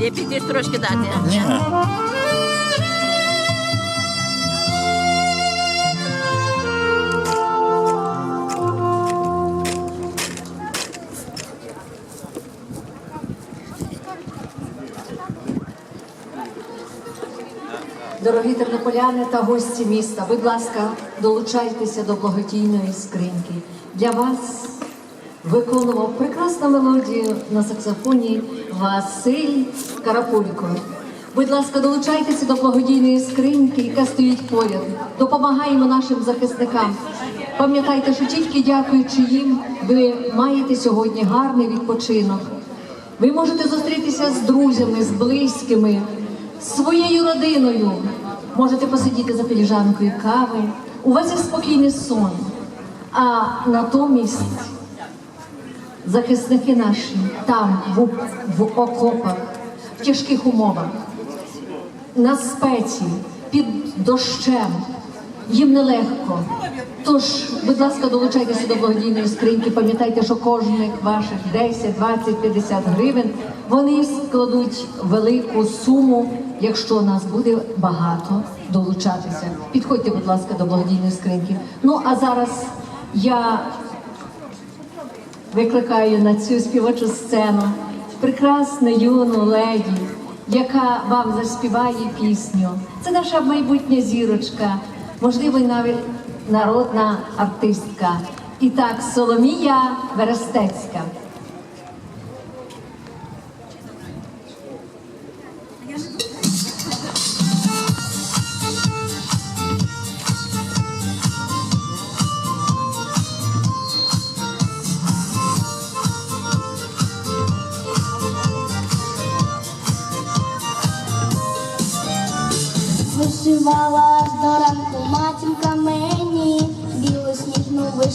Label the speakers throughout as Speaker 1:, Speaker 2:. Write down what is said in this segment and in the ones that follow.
Speaker 1: Є підеш трошки дати.
Speaker 2: Ні.
Speaker 3: Дорогі тернополяни та гості міста, будь ласка, долучайтеся до благодійної скриньки. Для вас виконував прекрасну мелодію на саксофоні Василь Карапулько. Будь ласка, долучайтеся до благодійної скриньки, яка стоїть поряд. Допомагаємо нашим захисникам. Пам'ятайте, що тільки дякуючи їм, ви маєте сьогодні гарний відпочинок. Ви можете зустрітися з друзями, з близькими, з своєю родиною. можете посидіти за філіжанкою кави. У вас є спокійний сон. А натомість захисники наші там, в, в окопах, в тяжких умовах, на спеці, під дощем. Їм нелегко. Тож, будь ласка, долучайтеся до благодійної скриньки. Пам'ятайте, що кожних ваших 10, 20, 50 гривень вони складуть велику суму, якщо нас буде багато долучатися. Підходьте, будь ласка, до благодійної скриньки. Ну а зараз я викликаю на цю співочу сцену прекрасну юну леді, яка вам заспіває пісню. Це наша майбутня зірочка, можливо, навіть народна артистка. І так, Соломія Верестецька.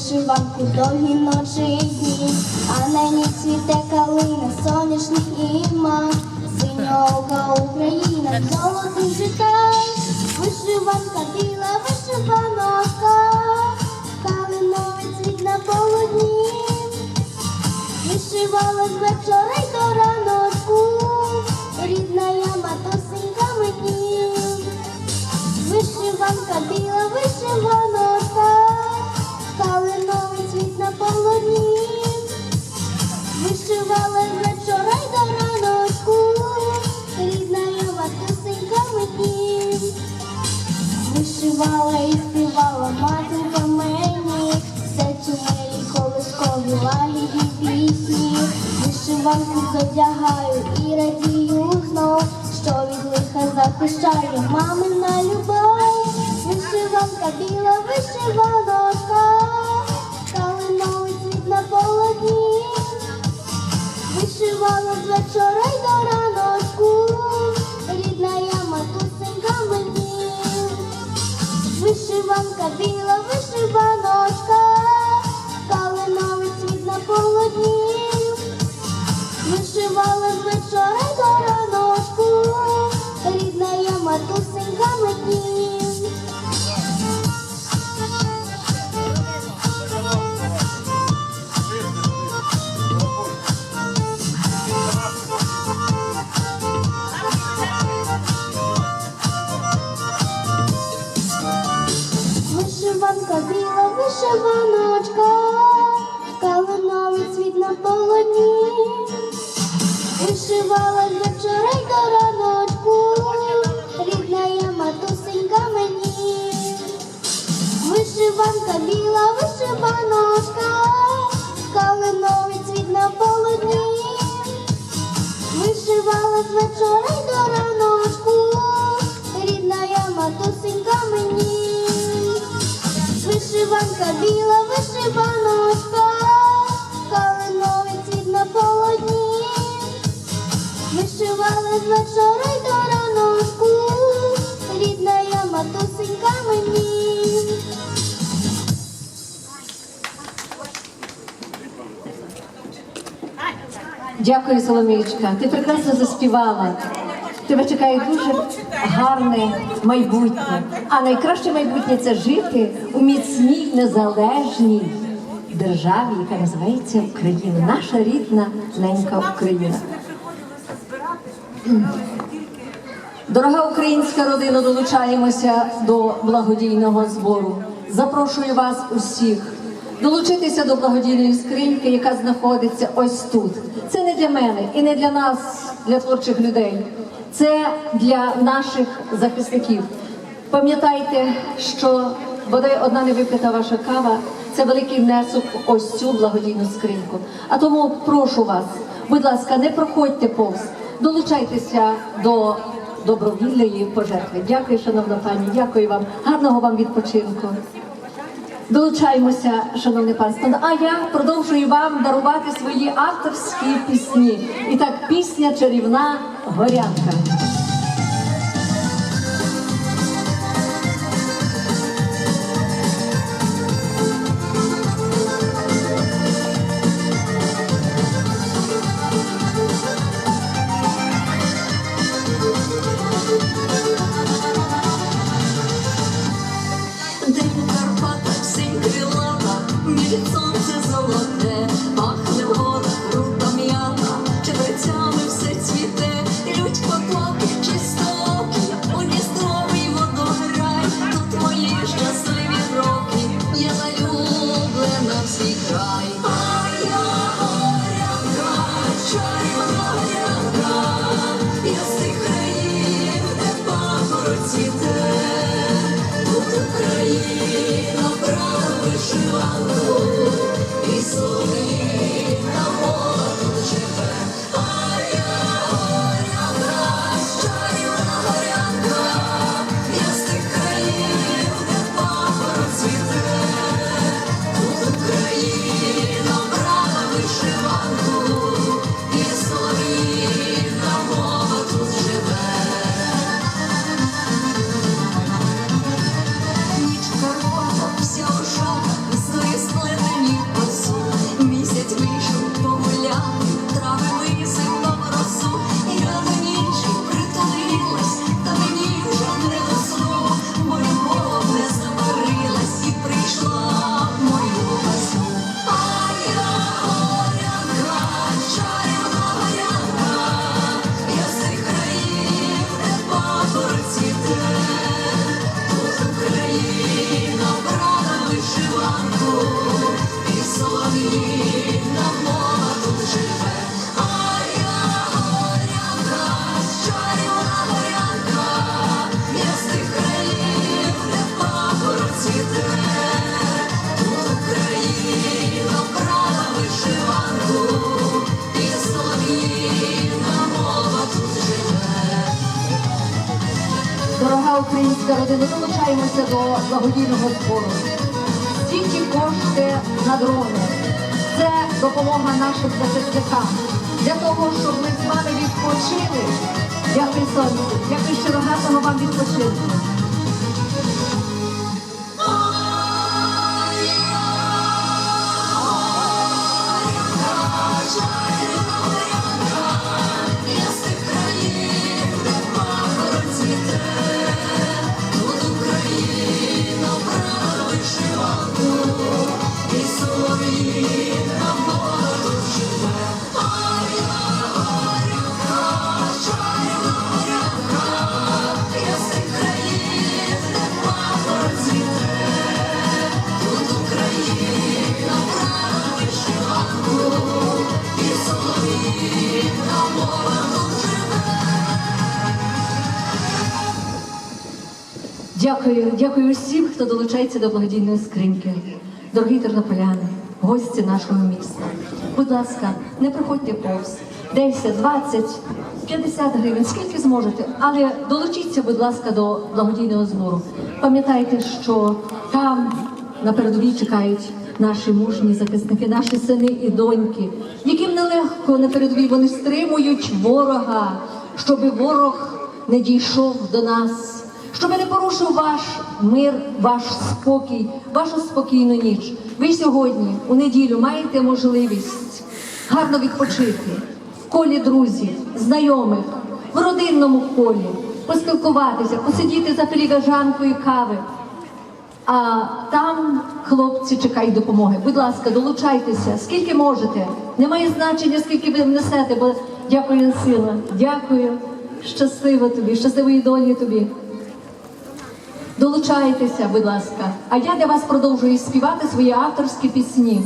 Speaker 2: Вишиванку довгі ночі й дні, а нині цвіте калина, соняшник і мак, синьока Україна, золотий життя, вишиванка біла, вишиванка, калиновий цвіт на полудні. Вишивала з вечора й до раночку, рідна я матусенька мені. Вишиванка біла, вишиваночка, Вишиванку задягаю і радію знов, що від лиха захищає мамина любов. Вишиванка біла, вишиваночка, Вишивала з вечора й до раночку, рідна матусенька мені. Вишиванка біла, вишиваночка, Вишивала з вечора й до раночку, рідна я матусенька мені.
Speaker 3: Дякую, Соломієчка. Ти прекрасно заспівала. Тебе чекає дуже гарне майбутнє. А найкраще майбутнє це жити у міцній незалежній державі, яка називається Україна. Наша рідна ненька Україна. Дорога українська родина, долучаємося до благодійного збору. Запрошую вас усіх долучитися до благодійної скриньки, яка знаходиться ось тут. Це не для мене і не для нас, для творчих людей. Це для наших захисників. Пам'ятайте, що бодай одна невипита ваша кава це великий внесок в ось цю благодійну скриньку. А тому прошу вас, будь ласка, не проходьте повз, долучайтеся до добровільної пожертви. Дякую, шановна пані, дякую вам. Гарного вам відпочинку. Долучаємося, шановне панство. А я продовжую вам дарувати свої авторські пісні. І так, пісня чарівна горянка. Нашим захисникам. Для того, щоб ми з вами відпочили. Дякую сонцю, дякую щиро гарного вам відпочинку. Дякую, дякую усім, хто долучається до благодійної скриньки. Дорогі тернополяни, гості нашого міста. Будь ласка, не приходьте повз 10, 20, 50 гривень, скільки зможете, але долучіться, будь ласка, до благодійного збору. Пам'ятайте, що там на передовій чекають наші мужні захисники, наші сини і доньки, яким нелегко на передовій вони стримують ворога, щоб ворог не дійшов до нас щоб не порушив ваш мир, ваш спокій, вашу спокійну ніч. Ви сьогодні, у неділю, маєте можливість гарно відпочити в колі друзів, знайомих, в родинному колі, поспілкуватися, посидіти за філігажанкою кави. А там хлопці чекають допомоги. Будь ласка, долучайтеся, скільки можете. Немає значення, скільки ви внесете, бо дякую, сила. Дякую. Щасливо тобі, щасливої долі тобі. Долучайтеся, будь ласка. А я для вас продовжую співати свої авторські пісні.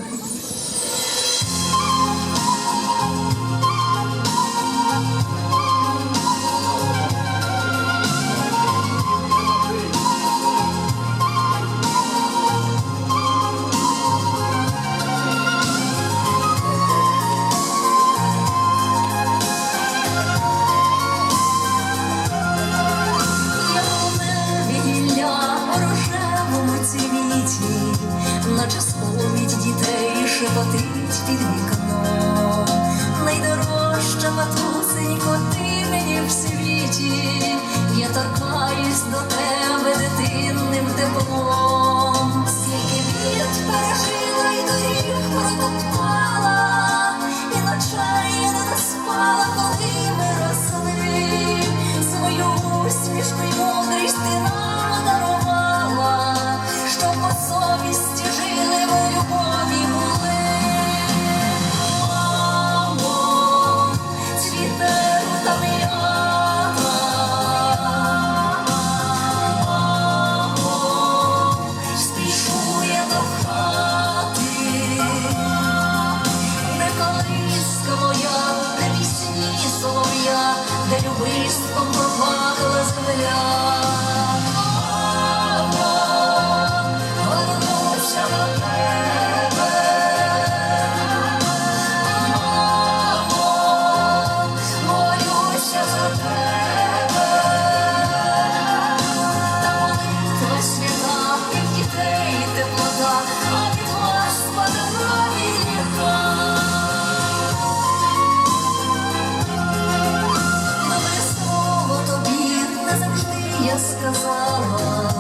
Speaker 4: Я
Speaker 3: сказала,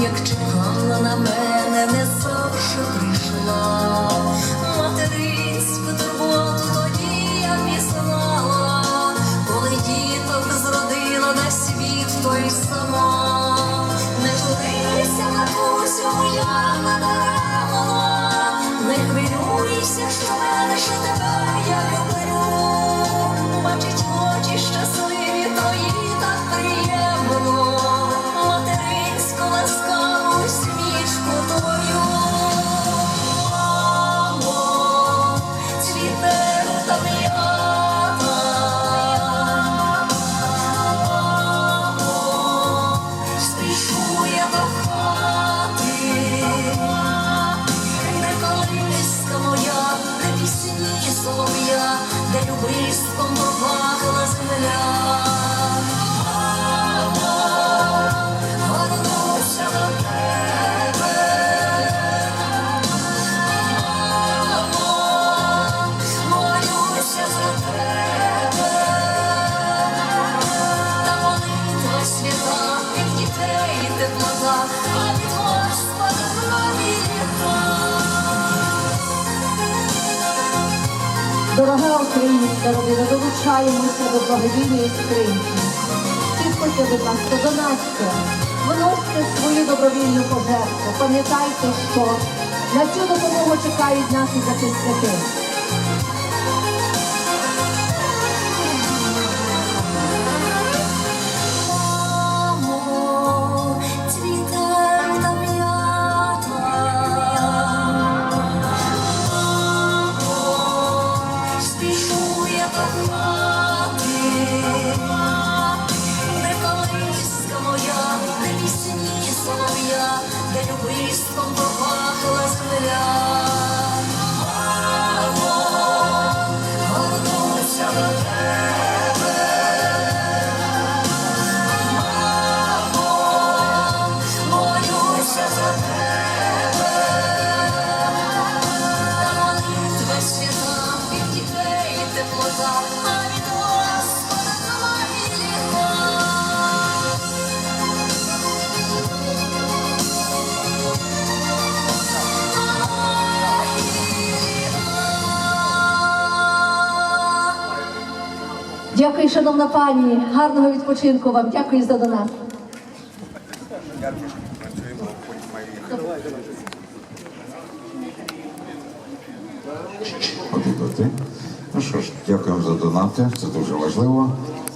Speaker 3: як чекала на мене, не завжди прийшла. Материнську турботу тоді я пізнала, коли діток зродила на світ той сама. Не журися, матусю, моя надаремна,
Speaker 5: долучаємося до благодійної скриньки. Підходьте, будь ласка, до нас. Вносьте свою добровільну пожертву. Пам'ятайте, що на цю допомогу чекають наші захисники.
Speaker 3: love.
Speaker 5: Дякую, шановна пані. Гарного відпочинку вам. Дякую за донат.
Speaker 6: Ну що ж, дякуємо за донати, це дуже важливо.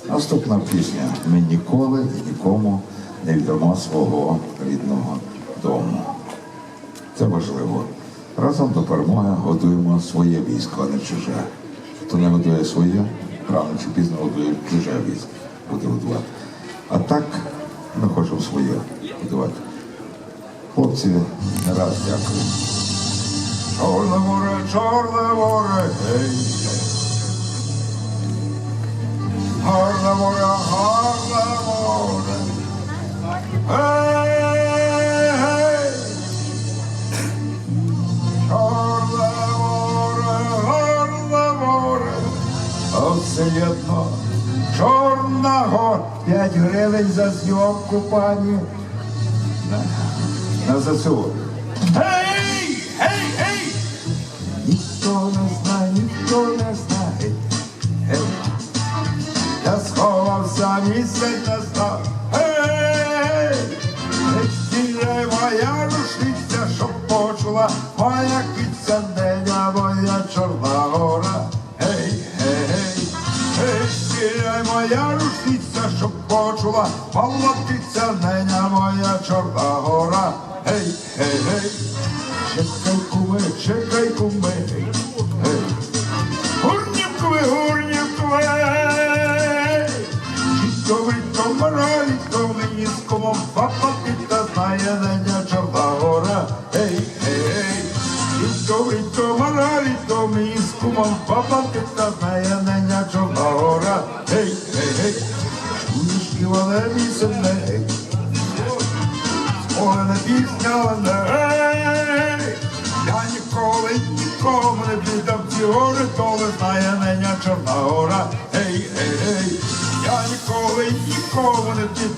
Speaker 6: Наступна пісня. Ми ніколи і нікому не віддамо свого рідного дому. Це важливо. Разом до перемоги годуємо своє військо, а не чуже. Хто не годує своє, рано чи пізно годує чуже військо, буде годувати. А так ми хочемо своє годувати. Хлопці, не раз дякую. Чорне море, чорне море, гей. Гарне море, гарне море. Гей, А все єдно, чорна. П'ять гривень за зйомку, пані. На, на ЗСУ. Гей! Гей! Гей! Ніхто не знає, ніхто не знає. Гей! Я сховався місяць не знав. Гей! Стіляй моя рушниця, щоб почула моя киця неня, моя чорна гора. Моя рушниця, щоб почула моя неня, моя чорна гора. Гей, гей, гей, чекай, куми, чекай, куми, гей, гей. Гурнівкове, гурнівкове, Чітковито, мораліто, мені з комом та знає неня чорна гора. Ей, ей, ей, Чітковито, мораліто, мені з комом папа нікому не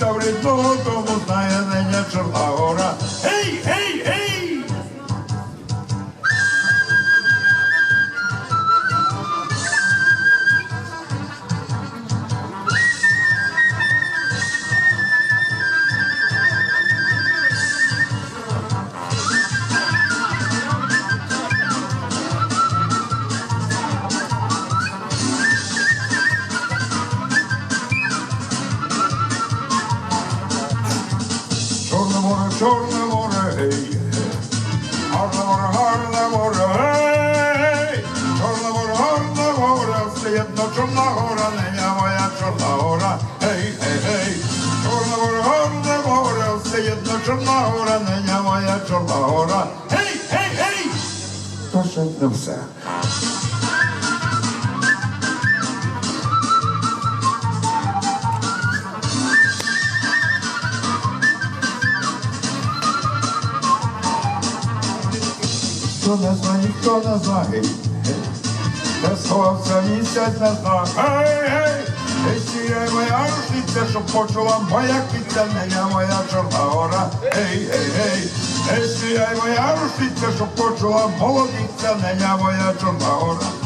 Speaker 6: Не знає, ніхто не знає, гей, гей. де сховався місяць не знає, гей, гей, сіє моя рушниця, щоб почула моя киця, не я моя чорна гора, гей, гей, гей, де сіє моя рушниця, щоб почула молодиця, не я моя чорна гора, гей, гей, гей.